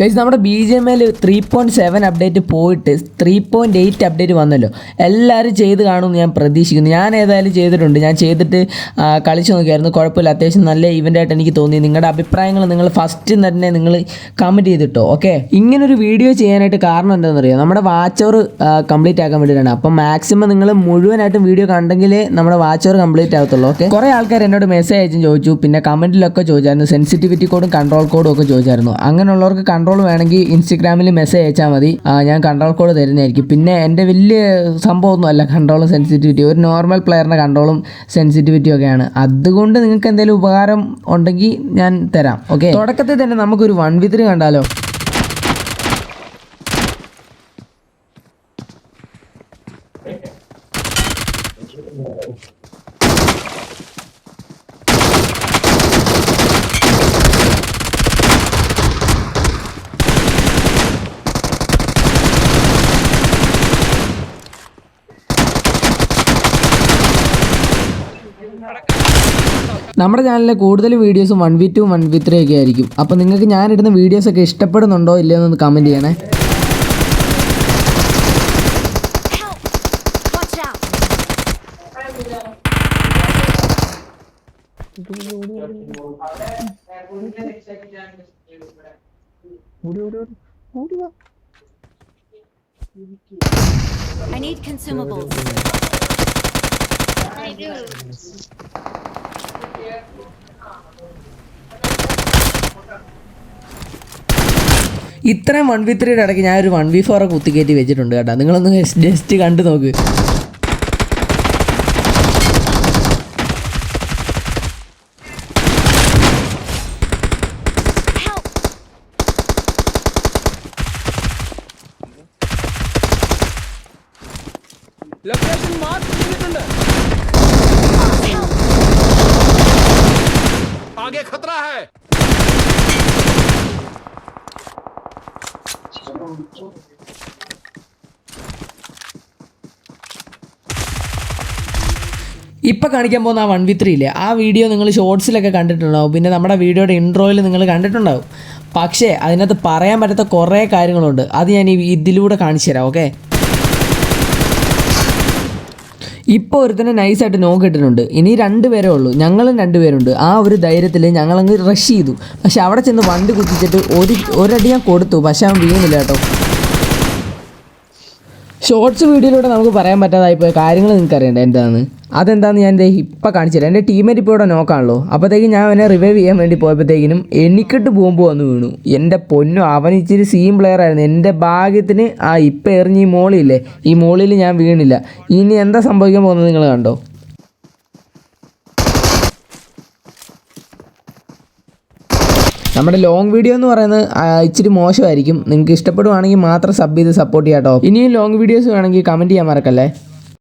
Guys നമ്മുടെ B G M L three point seven update പോയിട്ട് three point eight update വന്നല്ലോ. എല്ലാവരും ചെയ്ത് കാണുമെന്ന് ഞാൻ പ്രതീക്ഷിക്കുന്നു. ഞാൻ ഏതായാലും ചെയ്തിട്ടുണ്ട്. ഞാൻ ചെയ്തിട്ട് കളിച്ചു നോക്കിയായിരുന്നു. കുഴപ്പമില്ല. അത്യാവശ്യം നല്ല ഇവന്റ് ആയിട്ട് എനിക്ക് തോന്നി. നിങ്ങളുടെ അഭിപ്രായങ്ങൾ നിങ്ങൾ ഫസ്റ്റ് തന്നെ നിങ്ങൾ കമന്റ് ചെയ്തിട്ടോ ഓക്കെ ഇങ്ങനൊരു വീഡിയോ ചെയ്യാനായിട്ട് കാരണം എന്താണെന്ന് അറിയാം നമ്മുടെ വാച്ച് കംപ്ലീറ്റ് ആക്കാൻ വേണ്ടിയിട്ടാണ്. അപ്പം മാക്സിമം നിങ്ങൾ മുഴുവനായിട്ടും വീഡിയോ കണ്ടെങ്കിലേ നമ്മുടെ വാച്ച് കംപ്ലീറ്റ് ആകത്തുള്ളൂ ഓക്കെ കുറേ ആൾക്കാർ എന്നോട് മെസ്സേജ് അയച്ചും ചോദിച്ചു. പിന്നെ കമന്റിലൊക്കെ ചോദിച്ചായിരുന്നു. സെൻസിറ്റിവിറ്റി കോഡും കൺട്രോൾ കോഡും ഒക്കെ ചോദിച്ചായിരുന്നു. അങ്ങനെയുള്ളവർക്ക് കൺട്രോൾ വേണമെങ്കിൽ ഇൻസ്റ്റഗ്രാമിൽ മെസ്സേജ് അയച്ചാൽ മതി. ഞാൻ കൺട്രോൾ കോഡ് തരുന്നതായിരിക്കും. പിന്നെ എന്റെ വലിയ സംഭവമൊന്നും അല്ല കൺട്രോളും സെൻസിറ്റിവിറ്റി ഒരു നോർമൽ പ്ലെയറിന്റെ കൺട്രോളും സെൻസിറ്റിവിറ്റിയും ഒക്കെയാണ്. അതുകൊണ്ട് നിങ്ങൾക്ക് എന്തെങ്കിലും ഉപകാരം ഉണ്ടെങ്കിൽ ഞാൻ തരാം. ഓക്കെ തുടക്കത്തിൽ തന്നെ നമുക്കൊരു വൺ വിത്രി കണ്ടാലോ? നമ്മുടെ ചാനലിലെ കൂടുതൽ വീഡിയോസും one v two one v three ഒക്കെ ആയിരിക്കും അപ്പോൾ നിങ്ങൾക്ക് ഞാനിടുന്ന വീഡിയോസ് ഒക്കെ ഇഷ്ടപ്പെടുന്നുണ്ടോ ഇല്ലയോ എന്നൊന്ന് കമന്റ് ചെയ്യണേ! I need consumables. ഇത്രയും വൺ വി ത്രീയുടെ ഇടയ്ക്ക് ഒരു വൺ വി ഒക്കെ കുത്തിക്കയറ്റി വെച്ചിട്ടുണ്ട് കേട്ടോ നിങ്ങളൊന്ന് ജസ്റ്റ് കണ്ടു നോക്ക്! ലൊക്കേഷൻ മാർക്ക് ചെയ്തിട്ടുണ്ട് आगे खतरा है ഇപ്പം കാണിക്കാൻ പോകുന്ന ആ വൺ വി ത്രീ ഇല്ലേ ആ വീഡിയോ നിങ്ങൾ ഷോർട്സിലൊക്കെ കണ്ടിട്ടുണ്ടാവും പിന്നെ നമ്മുടെ വീഡിയോയുടെ ഇൻട്രോയിൽ നിങ്ങൾ കണ്ടിട്ടുണ്ടാവും പക്ഷേ അതിനകത്ത് പറയാൻ പറ്റാത്ത കുറേ കാര്യങ്ങളുണ്ട് അത് ഞാൻ ഈ ഇതിലൂടെ കാണിച്ചു തരാം ഓക്കെ ഇപ്പോൾ ഒരുത്തന്നെ നൈസായിട്ട് നോക്ക് ഇട്ടിട്ടുണ്ട്. ഇനി രണ്ട് പേരേ ഉള്ളൂ. ഞങ്ങളും രണ്ട് പേരുണ്ട്. ആ ഒരു ധൈര്യത്തിൽ ഞങ്ങളങ്ങ് റഷ് ചെയ്തു. പക്ഷെ അവിടെ ചെന്ന് വണ്ടി കുത്തിച്ചിട്ട് ഒരു ഒരടി ഞാൻ കൊടുത്തു. പക്ഷെ അവൻ വീണില്ല കേട്ടോ. ഷോർട്സ് വീഡിയോയിലൂടെ നമുക്ക് പറയാൻ പറ്റാതായിപ്പോയ കാര്യങ്ങൾ നിങ്ങൾക്ക് അറിയണ്ടേ എന്താണെന്ന് അതെന്താണെന്ന് ഞാൻ ഇപ്പം കാണിച്ചില്ല എന്റെ ടീമേറ്റ് ഇപ്പോൾ ഇവിടെ നോക്കാണല്ലോ. അപ്പോഴത്തേക്കും ഞാൻ അവനെ റിവൈവ് ചെയ്യാൻ വേണ്ടി പോയപ്പോഴത്തേക്കിനും എനിക്കിട്ട് പോകുമ്പോൾ വന്ന് വീണു. എന്റെ പൊന്നു അവൻ ഇച്ചിരി സീം പ്ലെയർ ആയിരുന്നു. എന്റെ ഭാഗ്യത്തിന് ആ ഇപ്പം എറിഞ്ഞ് ഈ മോളില്ലേ ഈ മോളിൽ ഞാൻ വീണില്ല. ഇനി എന്താ സംഭവിക്കാൻ പോകുന്നത് നിങ്ങൾ കണ്ടോ? നമ്മുടെ ലോങ് വീഡിയോ എന്ന് പറയുന്നത് ഇച്ചിരി മോശമായിരിക്കും. നിങ്ങൾക്ക് ഇഷ്ടപ്പെടുവാണെങ്കിൽ മാത്രം സബ് ചെയ്ത് സപ്പോർട്ട് ചെയ്യാം കേട്ടോ ഇനിയും ലോങ് വീഡിയോസ് വേണമെങ്കിൽ കമന്റ് ചെയ്യാൻ മറക്കല്ലേ?